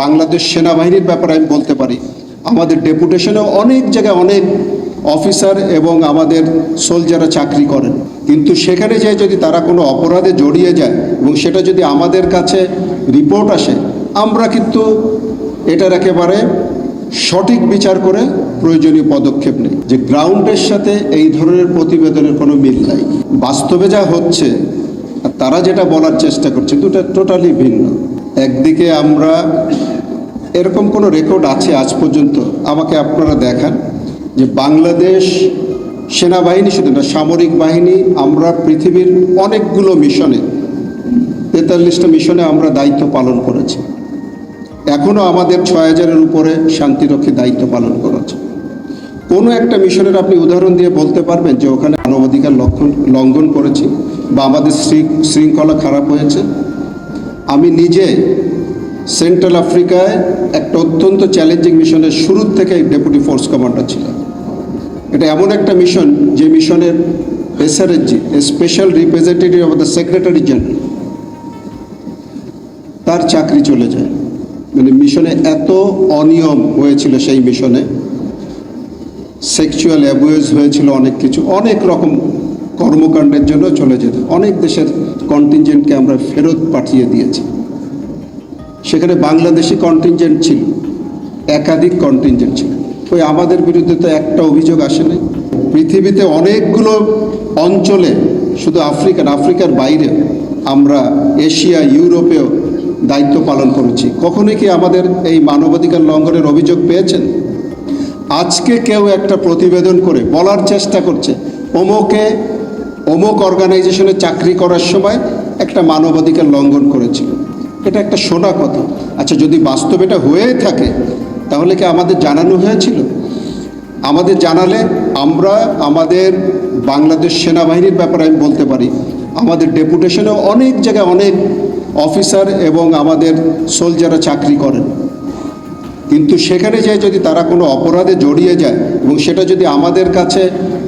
বাংলাদেশ সেনাবাহিনীর ব্যাপারে আমি বলতে পারি, আমাদের ডেপুটেশনেও অনেক জায়গায় অনেক অফিসার এবং আমাদের সোলজাররা চাকরি করেন। কিন্তু সেখানে যে যদি তারা কোনো অপরাধে জড়িয়ে যায় এবং সেটা যদি আমাদের কাছে রিপোর্ট আসে, আমরা কিন্তু এটার একেবারে সঠিক বিচার করে প্রয়োজনীয় পদক্ষেপ নেই। যে গ্রাউন্ডের সাথে এই ধরনের প্রতিবেদনের কোনো মিল নাই। বাস্তবে যা হচ্ছে, তারা যেটা বলার চেষ্টা করছে, দুটা টোটালি ভিন্ন। একদিকে আমরা এরকম কোনো রেকর্ড আছে আজ পর্যন্ত? আমাকে আপনারা দেখান যে বাংলাদেশ সেনাবাহিনী শুধু না, সামরিক বাহিনী, আমরা পৃথিবীর অনেকগুলো মিশনে, তেতাল্লিশটা মিশনে আমরা দায়িত্ব পালন করেছি। এখনও আমাদের ছয় হাজারের উপরে শান্তিরক্ষী দায়িত্ব পালন করেছে। কোনো একটা মিশনের আপনি উদাহরণ দিয়ে বলতে পারবেন যে ওখানে মানবাধিকার লক্ষণ, লঙ্ঘন করেছি বা আমাদের শৃঙ্খলা খারাপ হয়েছে? আমি নিজে সেন্ট্রাল আফ্রিকায় একটা অত্যন্ত চ্যালেঞ্জিং মিশনের শুরুর থেকে ডেপুটি ফোর্স কমান্ডার ছিলাম এটা এমন একটা মিশন যে মিশনের SRSG special representative of the secretary general তার চাকরি চলে যায়। মানে মিশনে এত অনিয়ম হয়েছিল সেই মিশনে সেক্সুয়াল অ্যাবিউজ হয়েছিল অনেক কিছু, অনেক রকম কর্মকাণ্ডের জন্য চলে যেত। অনেক দেশের কন্টিনজেন্টকে আমরা ফেরত পাঠিয়ে দিয়েছি। সেখানে বাংলাদেশি কন্টিনজেন্ট ছিল, একাধিক কন্টিনজেন্ট ছিল। ওই আমাদের বিরুদ্ধে তো একটা অভিযোগ আসে নাই পৃথিবীতে অনেকগুলো অঞ্চলে, শুধু আফ্রিকান আফ্রিকার বাইরে আমরা এশিয়া, ইউরোপেও দায়িত্ব পালন করেছি। কখনোই কি আমাদের এই মানবাধিকার লঙ্ঘনের অভিযোগ পেয়েছেন? আজকে কেউ একটা প্রতিবেদন করে বলার চেষ্টা করছে অমুকে অমুক অর্গানাইজেশনে চাকরি করার সময় একটা মানবাধিকার লঙ্ঘন করেছিল। এটা একটা শোনা কথা। আচ্ছা যদি বাস্তবে এটা হয়ে থাকে, তাহলে কি আমাদের জানানো হয়েছিল? আমাদের জানালে আমরা আমাদের বাংলাদেশ সেনাবাহিনীর ব্যাপারে আমি বলতে পারি। আমাদের ডেপুটেশনেও অনেক জায়গায় অনেক অফিসার এবং আমাদের সোলজাররা চাকরি করেন। কিন্তু সেখানে যে যদি তারা কোনো অপরাধে জড়িয়ে যায় এবং সেটা যদি আমাদের কাছে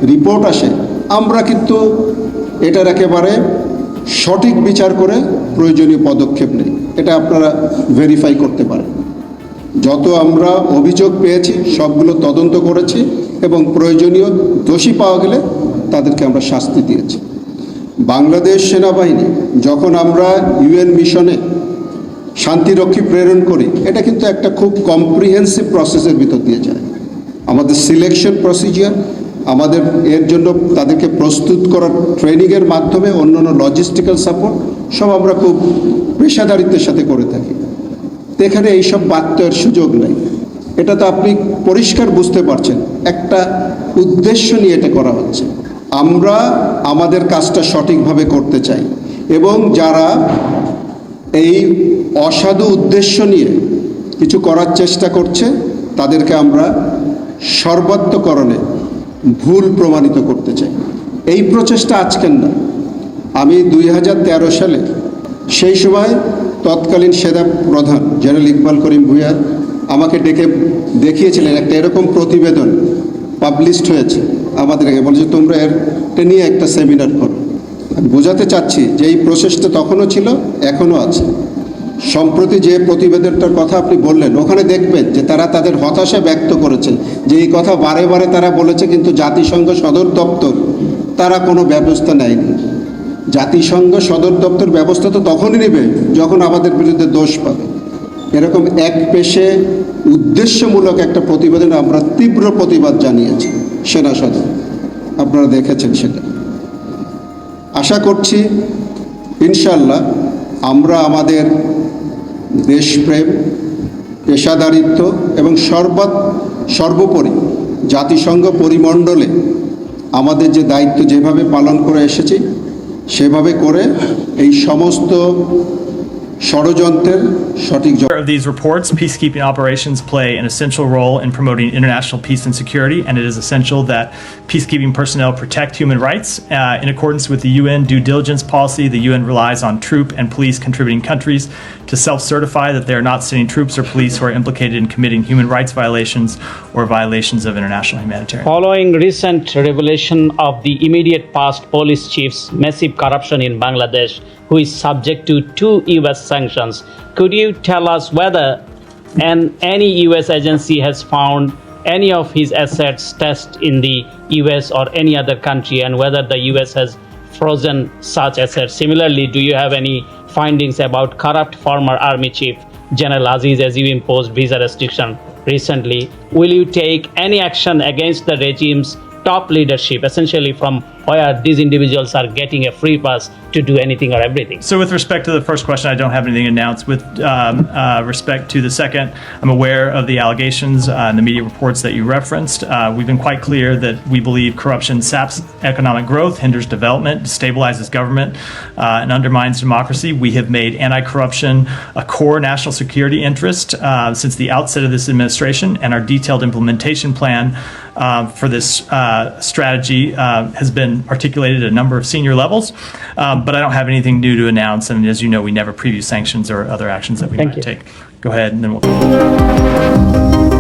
রিপোর্ট আসে, আমরা কিন্তু এটার একেবারে সঠিক বিচার করে প্রয়োজনীয় পদক্ষেপ নেই। এটা আপনারা ভেরিফাই করতে পারেন। যত আমরা অভিযোগ পেয়েছি, সবগুলো তদন্ত করেছি এবং প্রয়োজনীয় দোষী পাওয়া গেলে তাদেরকে আমরা শাস্তি দিয়েছি। বাংলাদেশ সেনাবাহিনী, যখন আমরা ইউএন মিশনে শান্তিরক্ষী প্রেরণ করি, এটা কিন্তু একটা খুব কম্প্রিহেন্সিভ প্রসেসের ভিতর দিয়ে যায়। আমাদের সিলেকশন প্রসিজিয়ার আমাদের এর জন্য তাদেরকে প্রস্তুত করার ট্রেনিংয়ের মাধ্যমে অন্যান্য লজিস্টিক্যাল সাপোর্ট সব আমরা খুব পেশাদারিত্বের সাথে করে থাকি। তো এখানে এইসব বাত্যের সুযোগ নেই। এটা তো আপনি পরিষ্কার বুঝতে পারছেন, একটা উদ্দেশ্য নিয়ে এটা করা হচ্ছে। আমরা আমাদের কাজটা সঠিকভাবে করতে চাই এবং যারা এই অসাধু উদ্দেশ্য নিয়ে কিছু করার চেষ্টা করছে, তাদেরকে আমরা সর্বাত্মকরণে ভুল প্রমাণিত করতে চাই। এই প্রচেষ্টা আজকের না। আমি দুই হাজার তেরো সালে সেই সময় তৎকালীন সেনা প্রধান জেনারেল ইকবাল করিম ভুঁইয়া আমাকে ডেকে দেখিয়েছিলেন একটা এরকম প্রতিবেদন পাবলিশড হয়েছে আমাদেরকে বলছে, তোমরা এটা নিয়ে একটা সেমিনার করো। বোঝাতে চাচ্ছি যে এই প্রসেসটা তখনও ছিল, এখনও আছে। সম্প্রতি যে প্রতিবেদনটার কথা আপনি বললেন, ওখানে দেখবেন যে তারা তাদের হতাশা ব্যক্ত করেছেন যে এই কথা বারে বারে তারা বলেছে, কিন্তু জাতিসংঘ সদর দপ্তর, তারা কোনো ব্যবস্থা নেয়নি। জাতিসংঘ সদর দপ্তর ব্যবস্থা তো তখনই নেবে যখন আমাদের বিরুদ্ধে দোষ পাবে। এরকম এক পেশে উদ্দেশ্যমূলক একটা প্রতিবেদন আমরা তীব্র প্রতিবাদ জানিয়েছি, সেনা সদর। আপনারা দেখেছেন সেটা। আশা করছি ইনশাল্লাহ আমরা আমাদের দেশপ্রেম, পেশাদারিত্ব এবং সর্ব সর্বোপরি জাতিসংঘ পরিমণ্ডলে আমাদের যে দায়িত্ব যেভাবে পালন করে এসেছি, সেভাবে করে এই সমস্ত ষড়যন্ত্রের সঠিক জবাব of these reports, peacekeeping operations play an essential role in promoting international peace and security, and it is essential that peacekeeping personnel protect human rights. Uh, in accordance with the UN due diligence policy, the UN relies on troop and police contributing countries to self certify that they are not sending troops or police who are implicated in committing human rights violations or violations of international humanitarian. Following recent revelation of the immediate past police chief's massive corruption in Bangladesh, who is subject to two US sanctions, could you tell us whether and any US agency has found any of his assets test in the US or any other country and whether the US has frozen such assets. Similarly, do you have any findings about corrupt former army chief General Aziz as you imposed visa restriction recently? Will you take any action against the regime's top leadership, essentially from where these individuals are getting a free pass to do anything or everything? So, with respect to the first question, I don't have anything to announce. With um, uh, respect to the second, I'm aware of the allegations uh, and the media reports that you referenced. Uh, we've been quite clear that we believe corruption saps economic growth, hinders development, destabilizes government, uh, and undermines democracy. We have made anti corruption a core national security interest uh, since the outset of this administration, and our detailed implementation plan uh, for this strategy has been articulated at a number of senior levels. Um, but I don't have anything new to announce. And as you know, we never preview sanctions or other actions that we Thank might you. take. Go ahead, and then we'll.